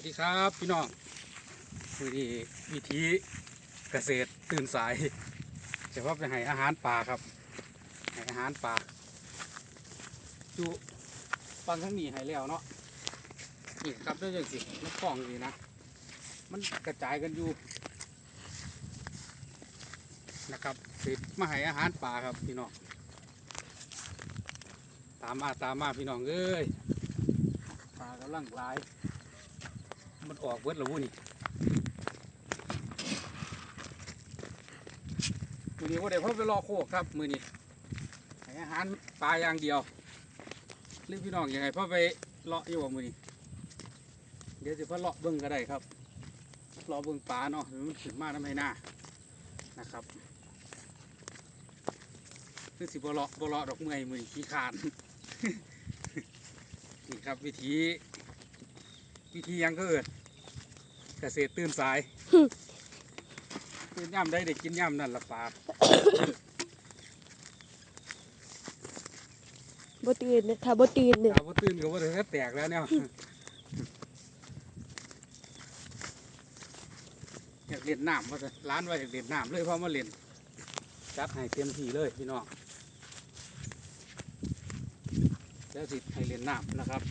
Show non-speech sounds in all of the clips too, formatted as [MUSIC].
วัสดีครับพี่น้องวันนี้วิธีเกษตรตื่นสายจะว่าไปให้อาหารปลาครับให้อาหารปลาอยู่ฟังทั้งนี้ให้แล้วเนาะนี่ครับด้วยจังสิมันกล่องนี่นะ มันกระจายกันอยู่นะครับสิมาให้อาหารปลาครับพี่น้องตามมาตามมาพี่น้องเอ้ยปลากำลังหลาย มันออกเบิดแล้ววุ้นี่มือนี้ว่าเดี๋ยวพ่อไปรอโคกครับมือนี้ให้อาหารปลาอย่างเดียวหรือพี่น้องยังไงพ่อไปเลาะอยู่ว่ามือนี้เดี๋ยวจะพ่อเลาะเบิ้งก็ได้ครับเลาะเบิ้งปลาเนาะมันขึ้นมาทำให้หน้านะครับคือสิบ่เลาะบ่เลาะดอกเมื่อยมือขี้ขานนี่ครับวิธีวิธียังก็เอิด เกษตรตื่นสาย ตื่นย่ำได้ได้กินย่ำนั่นละปลาบ่ตื่นเนี่ยถ้าบ่ตื่นเนี่ยถ้าว่าตื่นก็ว่าถึงก็แตกแล้วเนี่ยอยากเล่นน้ำว่าจะร้านว่าอยากเล่นน้ำเลยเพราะมาเล่นจัดให้เต็มที่เลยพี่น้องแล้วสิให้เล่นน้ำนะครับ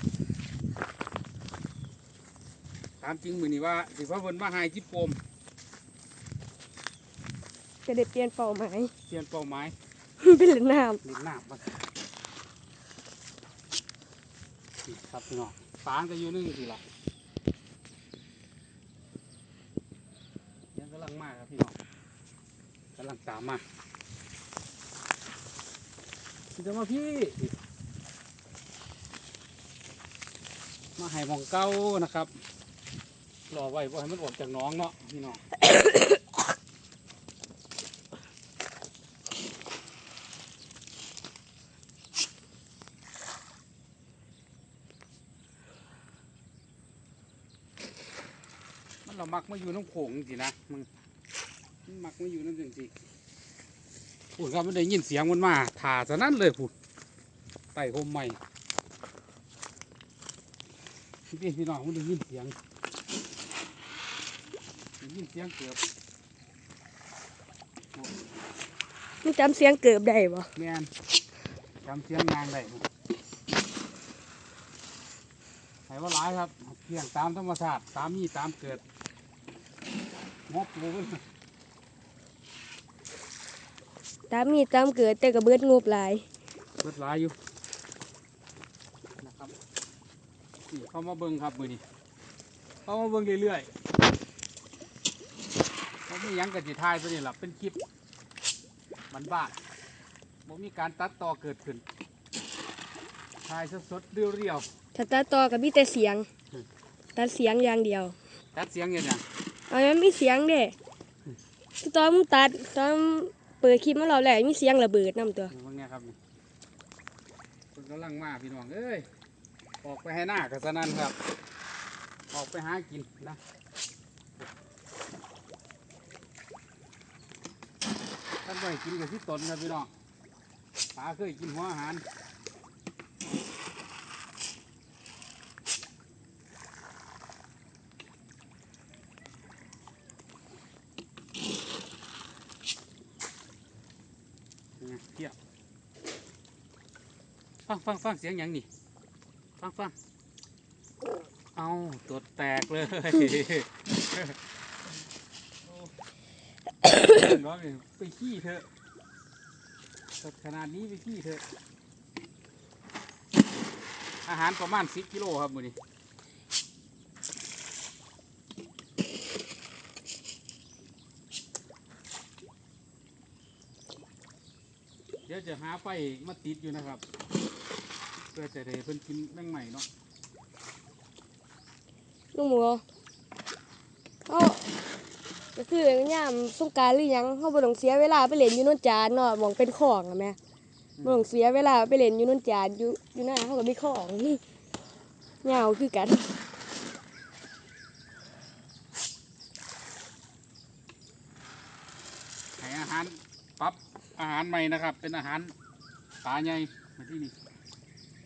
ตามจริงมือนี้ว่าสิพ่อเพิ่นมาให้จิปโปมก็ได้เปลี่ยนเป้าหมายเปลี่ยนเป้าหมายเป็นเล่นน้เล่นน้ำมานี่ครับพี่น้องฟางก็อยู่นึงสิล่ะยังกำลังมาครับพี่น้องกำลังตามมาเดี๋ยวมาพี่ มาให้หมองเก้านะครับ รอไว้ว่าให้มันออกจากน้องเนาะพี่น้องมันเรามักมาอยู่น้ำโขงสินะมึงมันมักมาอยู่น้ำจังสิพูดครับมันได้ยินเสียงมันมาถ่าซะนั่นเลยพูดไต่โคมใหม่พี่พี่น้องมันได้ยินเสียง ยินเสียงเกือบำมึงจำเสียงเกือบได้บ่แมนจำเสียงยางได้พู้นให้ว่าหลายครับเพียงตามธรรมชาติตามมีตามเกิดงบกูเพิ่นตามมีตามเกิดแต่ก็เบิดงบหลายเบิดหลายอยู่นะครับนี่เข้ามาเบิ้งครับมือนี้เข้ามาเบิ้งเรื่อยๆ เขาไม่ยั้งกับจิทายไปนี่หรอกเป็นคลิป มันบ้านบ่มีการตัดต่อเกิดขึ้นถ่ายสดๆเรียวถ้าตัดต่อก็มีแต่เสียงอืมตัดเสียงอย่างเดียว ๆตัดเสียงอย่างเนี้ยเอามันมีเสียงเด้ตอนมึงตัดตอนเปิดคลิปมาเราแหละมีเสียงระเบิดนำตัวพวกเนี้ยครับนี่คนกำลังมาพี่น้องเอ้ยออกไปให้หน้ากับสนั่นครับ ออกไปหากินนะ ท่านไปกินกับที่ตนครับพี่น้องปลาเคยกินหัวอาหารนี่ไงเทียบฟังฟังฟังเสียงหยังนี่ฟังฟังเอาตัวแตกเลย น้องไปขี้เถอะสดขนาดนี้ไปขี้เถอะ อาหารประมาณสิบกิโลครับมือนี้เดี๋ยวจะหาไฟมาติดอยู่นะครับ เพื่อจะได้เพิ่นกินแมงใหม่เนาะลุงหมูเอา ก็คือยามสงกรารหรือหยังเฮาบ่ต้องเสียเวลาไปเล่นอยู่โนนจานเนาะหมองเป็นของอะแม่บ่ต้องเสียเวลาไปเล่นอยู่โนนจานอยู่อยู่หน้าเฮาก็มีของเหงาคือกันให้อาหารปรับอาหารใหม่นะครับ เป็นอาหารปลาใหญ่มาที่นี่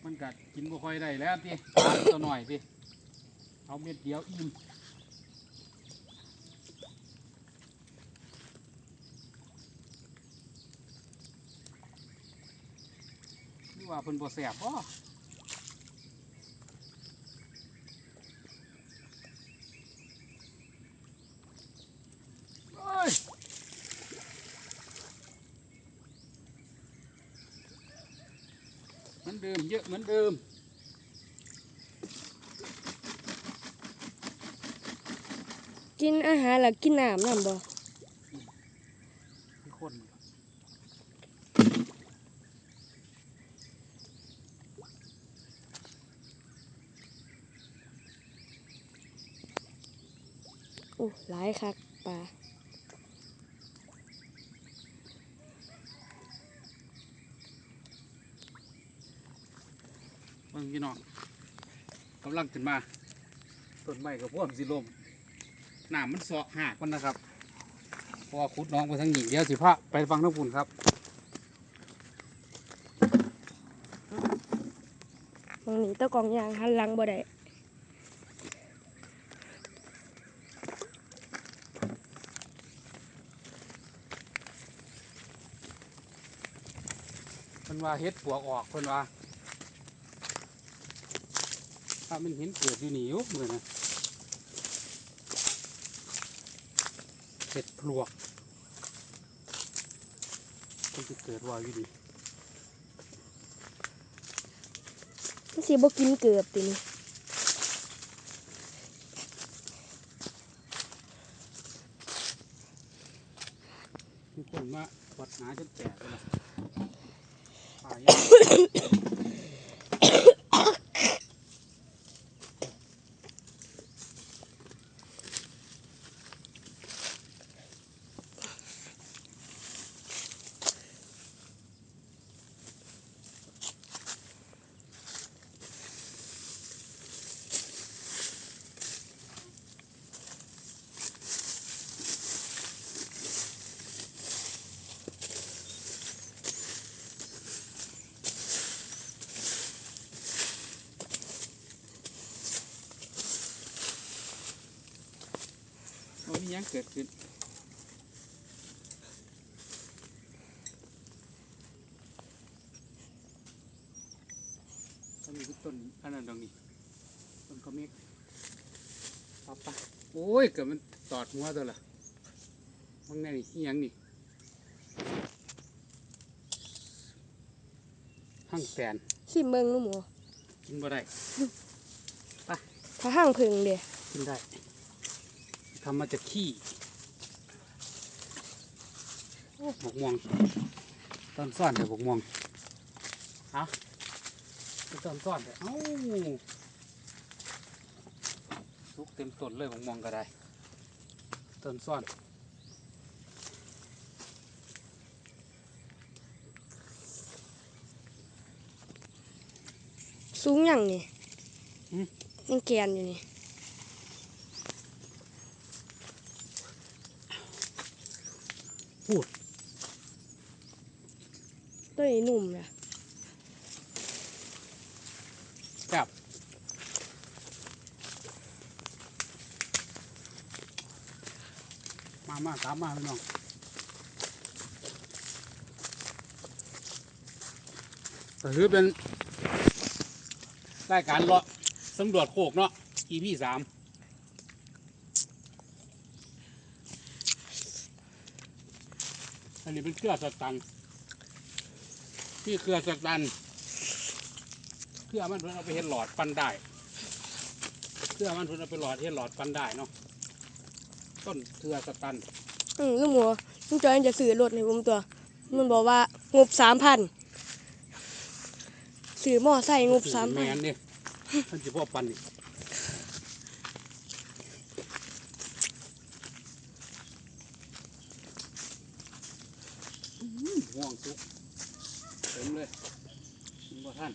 มันกัดกินบ่ค่อยได้แล้วพี่ปลาตัวหน่อยพี่เอาเอาเม็ดเดียวอิ่ม ว่าเพิ่นบ่แสบบ่โอ้ยเหมือนเดิมเยอะเหมือนเดิมกินอาหารแล้วกินน้ำนำบ่ มีคน โอ้หลาย คักปลาเบิ่งพี่น้องกำลังขึ้นมาต้นไม้กับพวกสิลมน้ำมันเสาะหักมันนะครับเพราะว่าขุดน้องไปทางหญิงเดียวสิพระไปฟังน้ำปุ่นครับตรงนี้ตะกองยางหันหลังบ่ได้ ว่าเฮ็ดปวกออกเพิ่นว่าถ้ามันเห็นเกิดอยู่นี่อยู่เหมือนนะเห็ดปลวกมันจะเกิดว่าอยู่นี่มันสิบ่กินเกือบตินี่มีคนมาวัดหาจนแตกเลย yeah. [COUGHS] [COUGHS] ยังเกิดขึ้นต้นนี้คือต้นอันนั้นตรงนี้ต้นขมิกปับปะโอ้ยเกิดมันตอดหัวตัวละมังไงนี่อิหยังนี่หั่งแตนสิเบิ่งหนูหมูกินบ่ได้ถ้าห่างพึ่งเด้กินได้ ทำมาจากขี้โอ้บกม่วงตอนซ่อนเดี๋ยวบกม่วงเอาตอนซ่อนเดี๋ยวเอ้าลุกเต็มต้นเลยบกม่วงก็ได้ต้นซ่อนสูงหยังนี่หืมยังแกนอยู่นี่ พูด ตัวนี้หนุ่มนะจับมามาตามมาพี่น้องก็คือเป็นรายการเลาะสำรวจโคกเนาะ EP สาม นนี้เป็นเครือสตันที่เครือสตันเครือมันเพิ่นเอาไปเห็ดหลอดปันได้เครือมันเพิ่นเอาไปหลอดเห็ดหลอดปันได้เนาะต้นเครือสตันอืมลูกหมูลุงจอยจะซื้อรถให้ผมตัว มันบอกว่างบสามพันซื้อมอไซค์งบสามแมพันนเนี่ยมันจะพ่อปันนี่อื้อห่วงสุกเต็มเลยกินบ่ ท่าน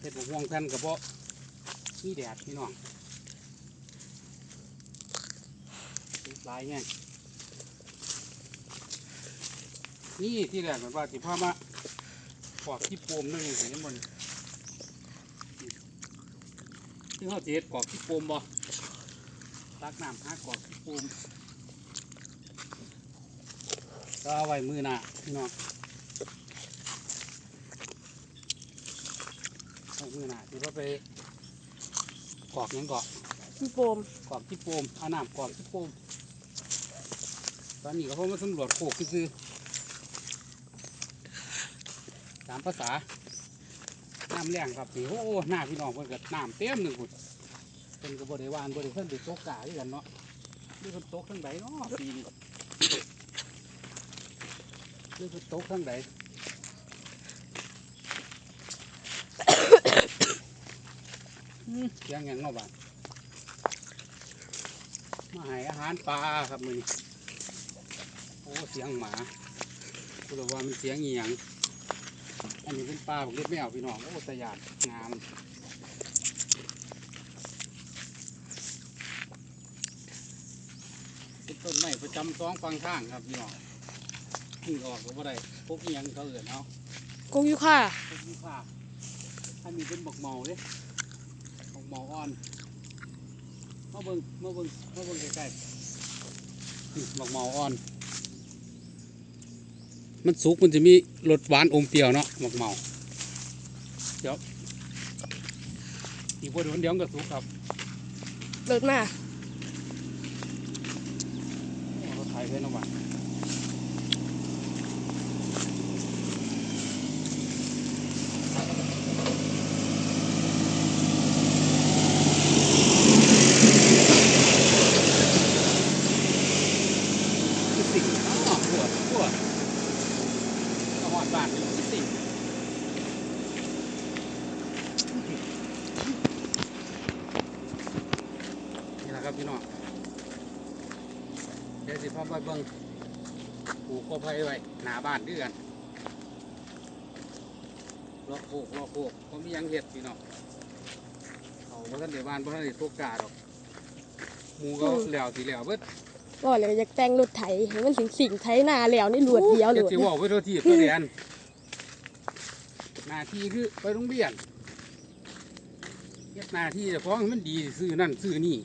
เห็ดบ่ห่วงท่านกับบ่มีแดดพี่น้องลายไงนี่ที่แรกมันว่าสิพามากอกที่โปมนึงเห็นบนซึ่งเขาเฮ็ดกอกที่โปมบ่ตักน้ำห้ากอกที่โปม ก็เอาไว้มือหน้าพี่น้องไว้มือหน้าที่ว่าไปกอกหยังกอกพี่โปมกอกที่โปมเอาน้ำกอกที่โปมตอนนี้ก็เพราะมาสำรวจโคกซื่อๆตามภาษา น้ำแรงครับนี่โอ้โหหน้าพี่น้องเพิ่นก็น้ำเต็มหนึ่งพุ่นเพิ่นก็บ่ได้หวานบ่ได้เพิ่นได้ตกกาด้วยกันเนาะนี่เพิ่นตกทั้งใดเนาะปีนี้ นี่เพิ่นตกทั้งใดอืมเสียงยังเนาะบาดมาให้อาหารปลาครับมือโอ้เสียงหมาคุณว่ามันเสียงอียง อันนี้เป็นปลาผมเรียกไม่เอาพี่น้องโอ้ตะยานงามเป็นต้นไม้ประจำสองฟังทางครับพี่น้อง นี่ออกก็บ่ได้พวกเอียงเขาเอื่นเอากงอยู่ค่าพวกนี้ค่ะอันนี้เป็นบักเมาเด้บักเมาอ่อนมาเบิ่งมาเบิ่งมาเบิ่งใกล้ๆบักเมาอ่อน มันสุกมันจะมีรสหวานอมเปรี้ยวเนาะบักเมาเดี๋ยวอีกพอโดนเดี๋ยวก็สุกครับเลิศมาเราถ่ายไว้นะว่าคือสิ่งอ๋อปวดปวดก็หอดบาดอยู่คือสิ่งนี่แหละครับพี่น้อง เดี๋ยวสิพ่อไปเบิ่ง ปลูกก็ไผ่ไว้หน้าบ้านด้วยกันรอโคกรอโคกก็มีหยังเห็ดพี่น้องเขาบ่ทันเดี๋ยวบ้านบ่ทันเดี๋ยวตกกาดอกหมูก็แล้วสิแล้วเบิดก็เลยอยากแต่งรถไถให้มันสิงสิงไถหน้าแล้วนี่หลวดเดียวหลเดี๋ยววดสิเว่าไปทั่วที่ตัวเรียนหน้าที่คือไปโรงเรียนเฮ็ดหน้าที่เฉพาะให้มันดีซื้อนั่นซื้อนี่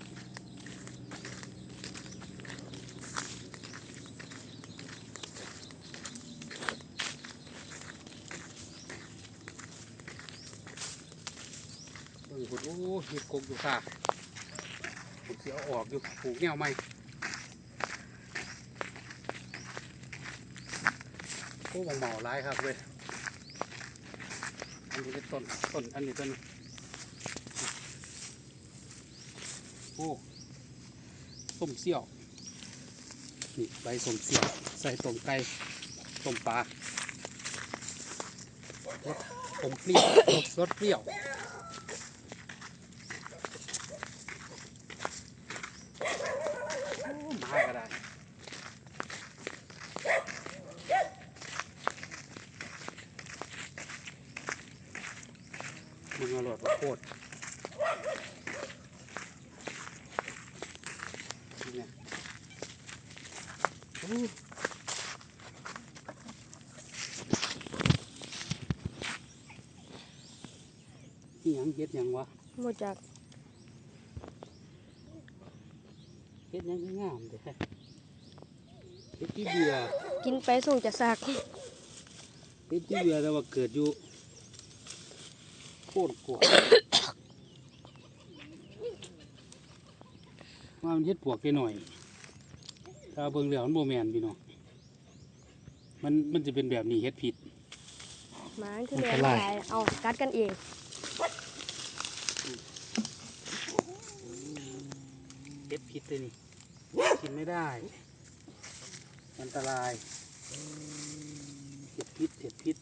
เบิ่งพุ่นโอ้เห็ดกกอยู่ค่ะผมเสียออกอยู่ปลูกแนวใหม่โอ้บางเหมาหลายครับเว้ยอันนี้เป็นต้นต้นอันนี้ต้นโอ้ส้มเสี่ยวนี่ใบส้มเสี่ยว ใส่ต้มไก่ต้มปลารสอมเปรี้ยวรสเปรี้ยว โอ้หมาก็ได้ มึงอร่อยกว่าโคตรนี่ไงโอ้ นี่ยังเฮ็ดหยังวะหมดจากเฮ็ดหยังคืองามเด้อเฮ็ดที่เบื่อกินไปส่งจะซากเฮ็ดที่เบื่อแต่ว่าเกิดอยู่โคตรกลัวว่ามันเฮ็ดปวกไปหน่อย ถ้าเบิ่งแล้วมันโบแมนพี่น้องมันมันจะเป็นแบบนี้เฮ็ดผิดหมาคือแม่มาหลายเอากัดกันเองเฮ็ดผิดเลยนี่กินไม่ได้ อันตรายเฮ็ดพิษเฮ็ดพิษ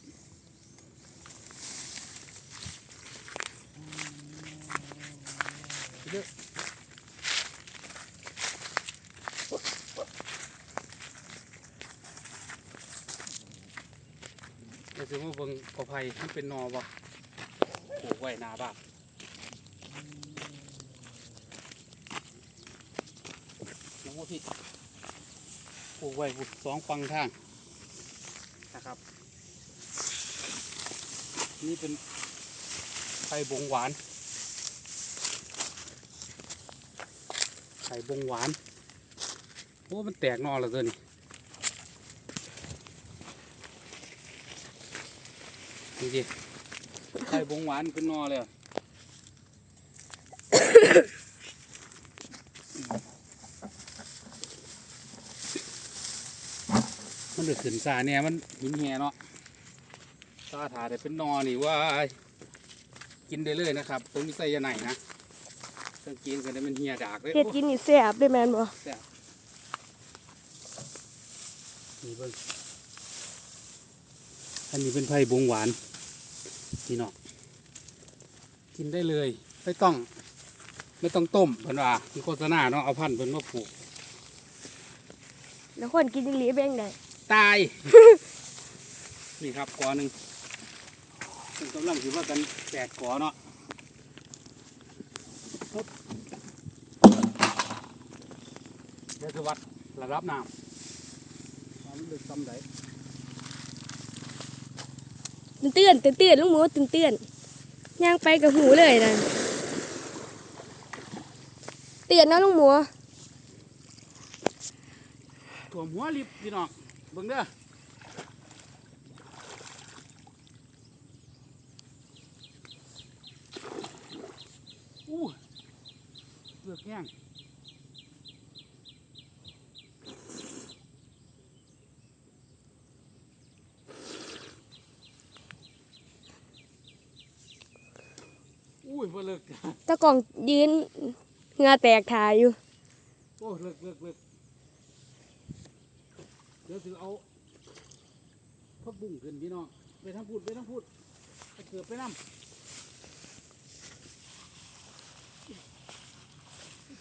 เยอะ เดี๋ยวจะมาเบิ่งกอไผ่มันเป็นนอบ่ปลูกไว้หนาบ้านโอ้พี่ปลูกไว้บุดสองฟังทางนะครับ นี่เป็นไข่บงหวานไข่บงหวานโอ้มันแตกนอแล้วตัวนี้นี่ ดิไข่บงหวานขึ้นหนอเลยอะมันเดือดขึ้นซาเนี่ยมันหินแหเนาะซาถาได้เป็นหนอนี่ว่ากินได้เลยนะครับต้นมิไซยาไหนนะต้องกินกันได้มันเหี่ยดากเลยเฮ็ดกินนี่แซ่บเด้แม่นบ่นี่เบิ่งอันนี้เป็นไผ่บงหวาน พี่น้องกินได้เลย ไม่ต้อง ไม่ต้องต้มเพิ่นว่ามีโฆษณาเนาะเอาพันธุ์เพิ่นมาปลูกแล้วคนกินจังหลีแบ่งได้ตาย นี่ครับกอหนึ่งซึ่งกำลังคิดว่ากันแตกกอเนาะปึ๊บเดี๋ยวจะวัดระดับน้ำว่ามันลึกซ้ำไหน ตื่นเตือนตื่นเตือนลุงหมูตื่นเตือนย่างไปกับหูเลยนั่นเตือนนะลุงหมูถ่วมหัวลิบพี่น้องเบิ่งเด้ออู้เลือกแห้งอุ้ยบ่เลิก กล่องยืนเหงาแตกถ่ายอยู่ โอ้เลิกเลิกเลิกเดี๋ยวถือเอาพักบุ้งขึ้นพี่น้องไปทั้งพูดไปทั้งพูดไปเกือบไปน้ำ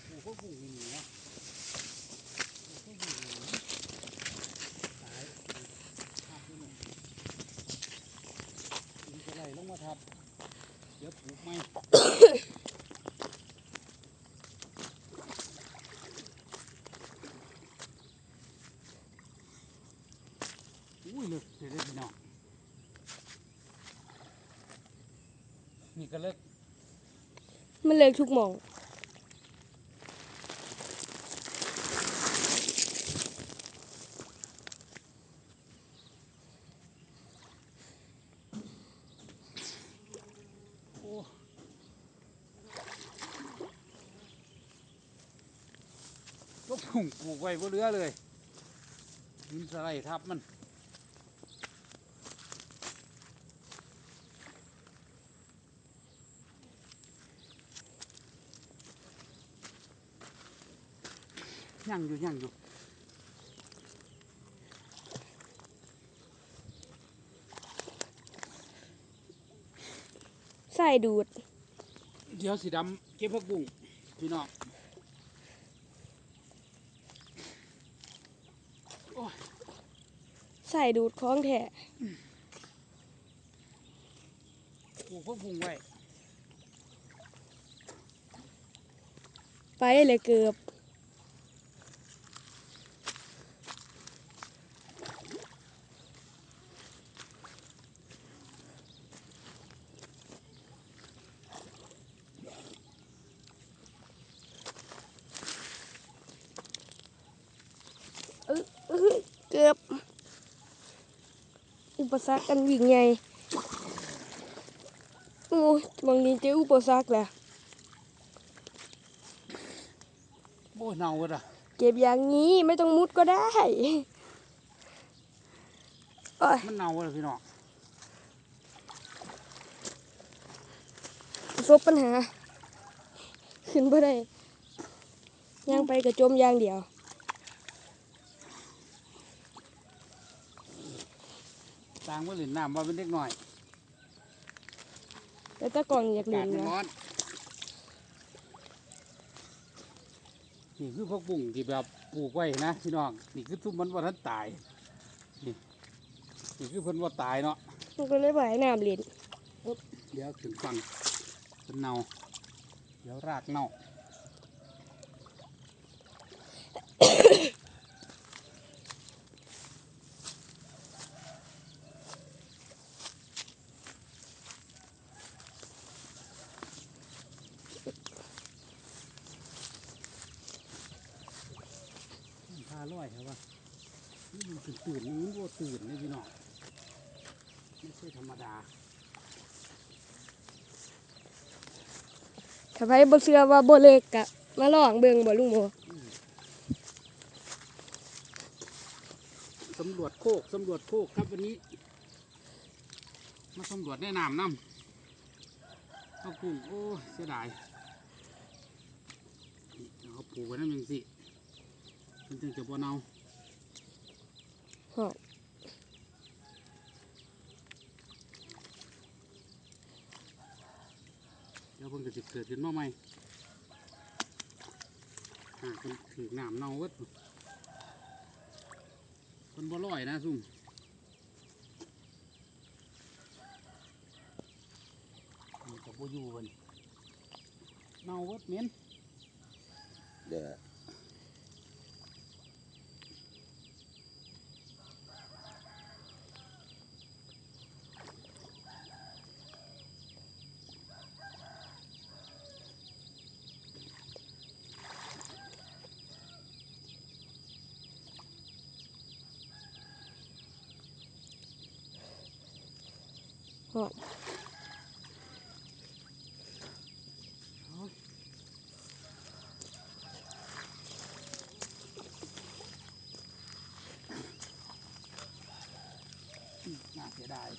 โอ้พักบุ้งนี่นะพักบุ้งนี่หนีตายทับไปหมดมันจะไหลลงมาทับเดี๋ยวปลูกไหม อุ้ยเลิกเดี๋ยวได้พี่น้องนี่ก็เลิก มันเลยทุกมองโอ้ก็พุ่งปลูกไว้บ่เหลือเลยดินสไลด์ทับมัน ยังอยู่ยังอยู่ใส่ดูด เดี๋ยวสีดำเก็บผักบุ้งพี่น้องโอ้ยใส่ดูดของแท้ปลูกผักบุ้งไว้ ไปเลยเกือบ เอ้ยเอ้ยเกือบ อุปสรรคกันวิ่งใหญ่โอ้ยบางทีเจออุปสรรคแหละโอ้ยเน่าเลยอะเก็บอย่างนี้ไม่ต้องมุดก็ได้โอ้ยมันเน่าเลยพี่น้องประสบปัญหา ขึ้นบ่ได้ย่างไปกระจมอย่างเดียวางว่าเหรียญน้ำว่าเป็นเล็กหน่อยแล้วตะกล่องอยากอาเล่กาศนมันนะร้อนนี่คือผักบุ้งที่แบบปลูกไว้นะพี่น้องนี่คือทุกมันว่าท่านตายนี่นี่คือเพิ่นว่าตายเนาะมันก็เลยบ่ให้น้ำเล่นเดี๋ยวถึงฟังเป็นเนาเดี๋ยวรากเน่า ลอยใช่ปะนี่มันตื่นตื่นๆนี่มันโบตื่นเลยพี่น้องไม่ใช่ธรรม ดาถ้าไผบ่เชื่อว่าบ่เลิกกะมาลองเบิ่งบ่ลุงโมสำรวจโคกสำรวจโคกครับวันนี้ มาสำรวจแนะนำน้ำข้าวกุ้งโอ้ยเสียดายนี่เขาปลูกไว้นั่นยังสิมันจึงจะบ่เน่า ฮอดเดี๋ยวเพิ่งจะสิเกิดขึ้นมาใหม่หากมันถือน้ำเน่าเวัดมันบ่ลอยนะซุ่มมันกับบ่อยู่เพิ่นเน่าเวัดเหม็นเดี๋ยวฮอ ด อืมน่าเสียดาย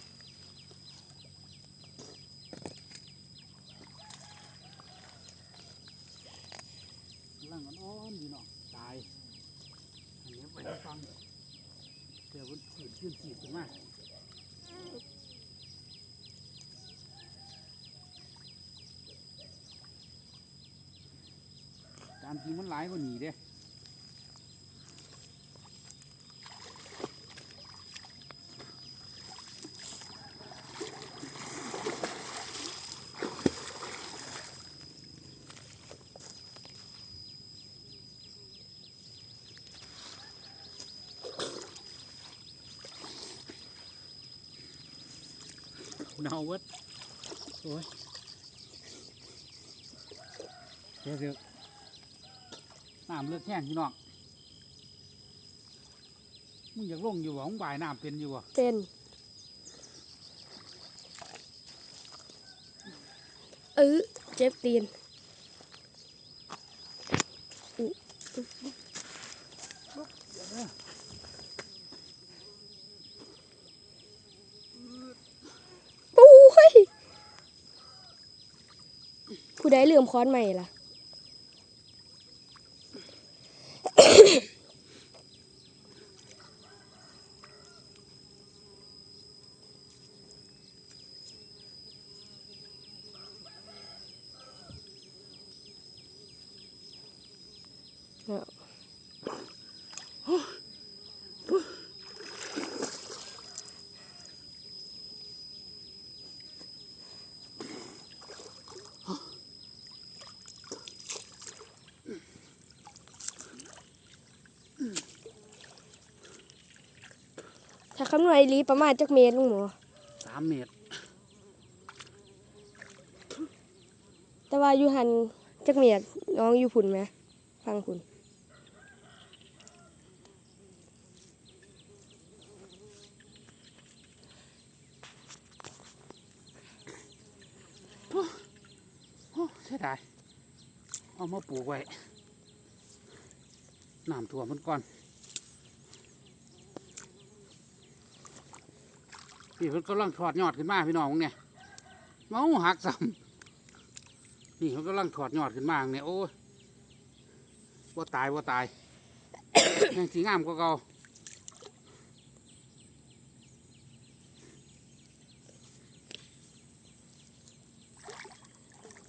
ร่างอ่อนๆอยู่เนาะตาย อันนี้ไปให้ฟังเดี๋ยวมันขีดขึ้นขีดขึ้นมา ตามจริงมันหลายกว่านี้เด้เนาเวัดโอ้ยเดี๋ยวเดี๋ยว น้ำเลือกแห้งพี่น้องมึงอยากลงอยู่บ่มึงบ่ายน้ำเป็นอยู่บ่เป็นเออเจ็บตีนปุ้ยผู้ใดลืมค้อนใหม่ล่ะ ถ้าคำนวณอีหลีประมาณจักเมตรลุงหมอสามเมตร แต่ว่าอยู่หันจักเมียดน้องอยู่พุ่นไหมฟังพุ่นโอ้ใช่ได้เอามาปลูกไว้น้ำท่วมมันก่อน พี่เพิ่นกำลังถอดยอดขึ้นมาพี่น้องเนี่ยเมาหักซ้ำนี่เขากำลังถอดยอดขึ้นมาเนี่ยโอ้ยว่าตายว่าตายยังสีงามกว่าเก่า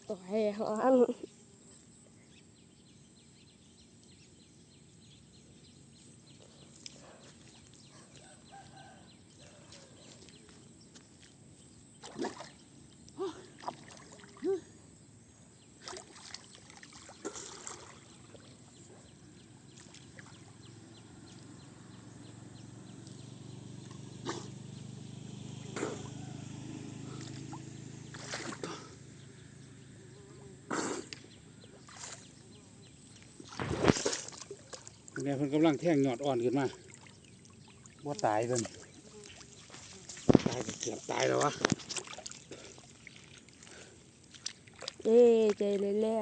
โอ้ยอัน คุณแม่เพิ่นกำลังแท่งยอดอ่อนขึ้นมาบ่ตายเพิ่นตายก็เกือบตายแล้ววะเอ้ใจเลยแหละ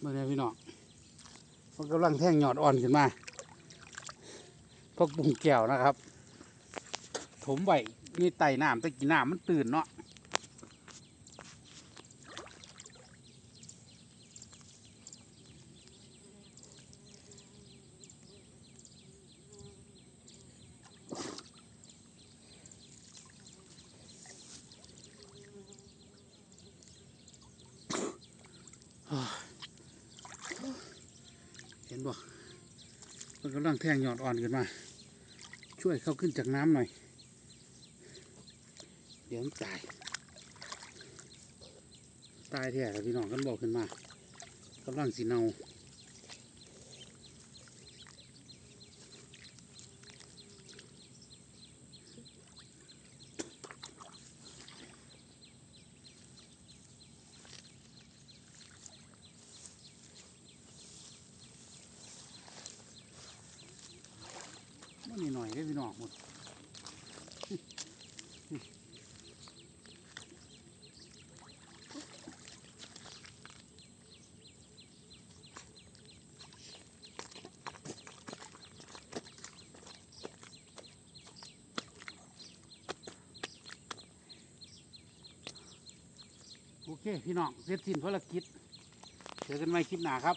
เมื่อไงพี่น้องเพิ่นกำลังแท่งยอดอ่อนขึ้นมา พวกปุงแก้วนะครับ ถมไว้นี่ไต่น้ำแตะกี้น้ำมันตื่นเนาะเห็นบ่มันกำลังแทงยอดอ่อนขึ้นมา ช่วยเข้าขึ้นจากน้ำหน่อย เดี๋ยวมันตาย ตายแท้แล้วพี่น้องกันบอกขึ้นมากำลังสีเนามันนี่หน่อยได้อพี่น้องหมด โอเค พี่น้องเสร็จสิ้นภารกิจเจอกันใหม่คลิปหน้าครับ